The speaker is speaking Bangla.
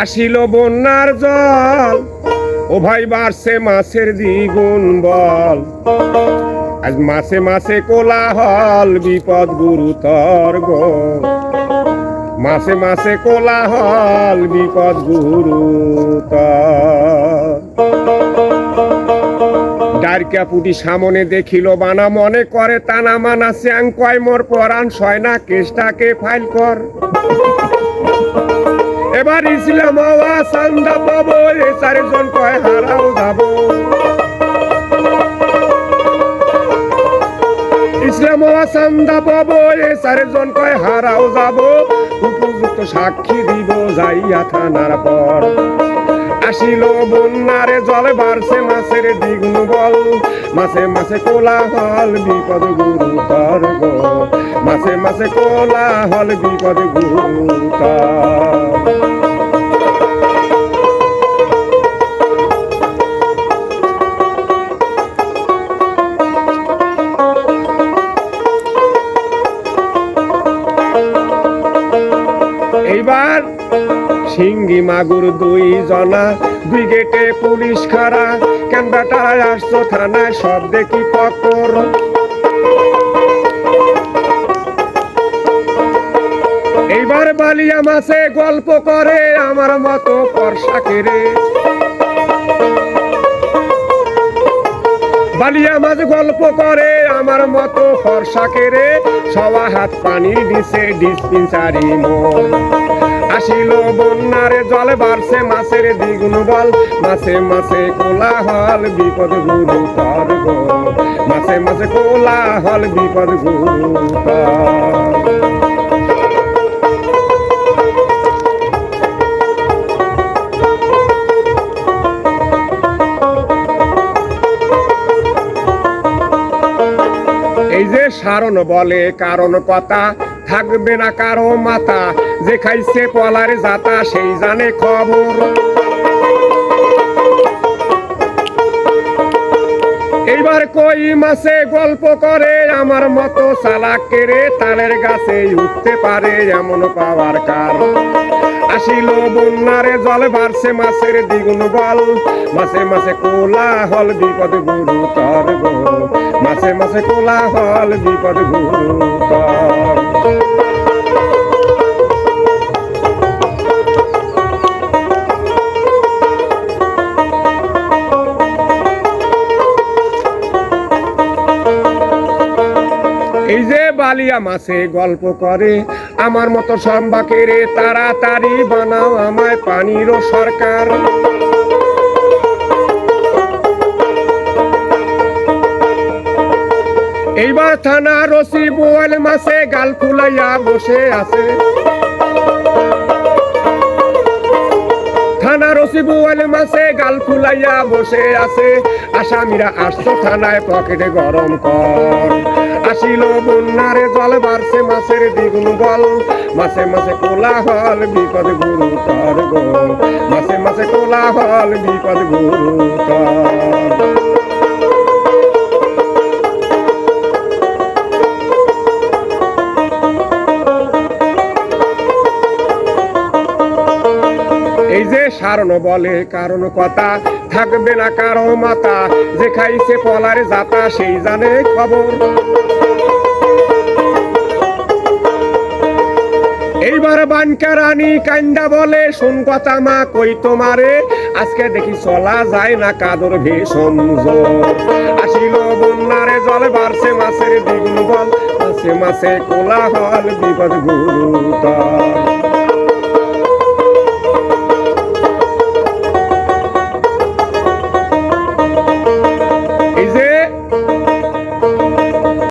আসিল বন্যার জল, ও ভাই বাড়ছে মাছের দ্বিগুণ বল। আজ মাসে মাসে কোলাহল, বিপদ গুরুতর মাসে মাসে কোলাহল, বিপদ গুরুতর। পুটি সামনে দেখিল, বানা মনে করে, তানা মানা কয়, মোর পরাণ সয় না ফাইল কর। এবার ইসলাম সান্দা পাবো, এ কয়, হারাও যাব। ইসলাম সান্দা পাবো, এ কয়, হারাও যাব। উপযুক্ত সাক্ষী দিব, যাইয়া থানার পর। আসিল বন্যারে জলে বাড়ছে মাছের দ্বিগুণ বল। মাসে মাসে কোলা হল বিপদ গুরুতর গো। মাসে কোলা হল বিপদ গুরুতর। এইবার সিঙ্গি মাগুর দুই জনা দুই গেটে পুলিশ খারা কেন বেটায় আসছো থানায়, সব দেখি পকর এইবার বালিয়া মাসে গল্প করে, আমার মতো পরশাকে রে বালিয়া মাছ গল্প করে, আমার মতো ফর্সাকে রে সবা হাত পানি দিছে ডিসপেন্সারি মোর আসিল বন্যারে জলে বাড়ছে মাছের দ্বিগুণ বল। মাছে মাছে কোলা হল বিপদ গুরু তর মাছে মাছে কোলা হল বিপদ গুরু এই যে সারণ বলে কারণ কথা থাকবে না কারও মাথা। যে খাইছে পলার জাতা, সেই জানে খবর। এইবার কই মাসে গল্প করে, আমার মতো কেড়ে তালের গাছে উঠতে পারে এমন পাওয়ার কার আসিল বন্যারে জল বাড়ছে মাছের দ্বিগুণ বল। মাসে মাসে কোলা হল বিপদ গুরু তর গো। মাসে মাসে কোলা হল বিপদ গুরু এই যে বালিয়া মাছে গল্প করে আমার মতো সম্বাকে রে তাড়াতাড়ি বানাও আমায় পানিরও সরকার। এইবার থানা রসি বোয়াল মাসে গাল ফুলাইয়া বসে আছে। থানা রসি বোয়াল মাসে গাল ফুলাইয়া বসে আছে। আসামিরা আসছো থানায়, পকেটে গরম কর। আসিল বন্যারে জল বাড়ছে মাছের দ্বিগুণ বল। মাসে মাসে কোলা হল বিপদ গুরু তর গো। মাসে মাসে কোলা হল বিপদ গুরু এই যে সারণ বলে কারণ কথা থাকবে না কারও মাতা। যে খাইছে পলার জাতা সেই জানে খবর। এইবার বানকা রানী কান্দা বলে, শোন কথা মা, কই তোমারে? আজকে দেখি চলা যায় না কাদর ভীষণ। আসিল বন্যারে জল, বাড়ছে মাছের দ্বিগুণ বল। মাসে মাসে কোলাহল, বিপদ গুরুতর।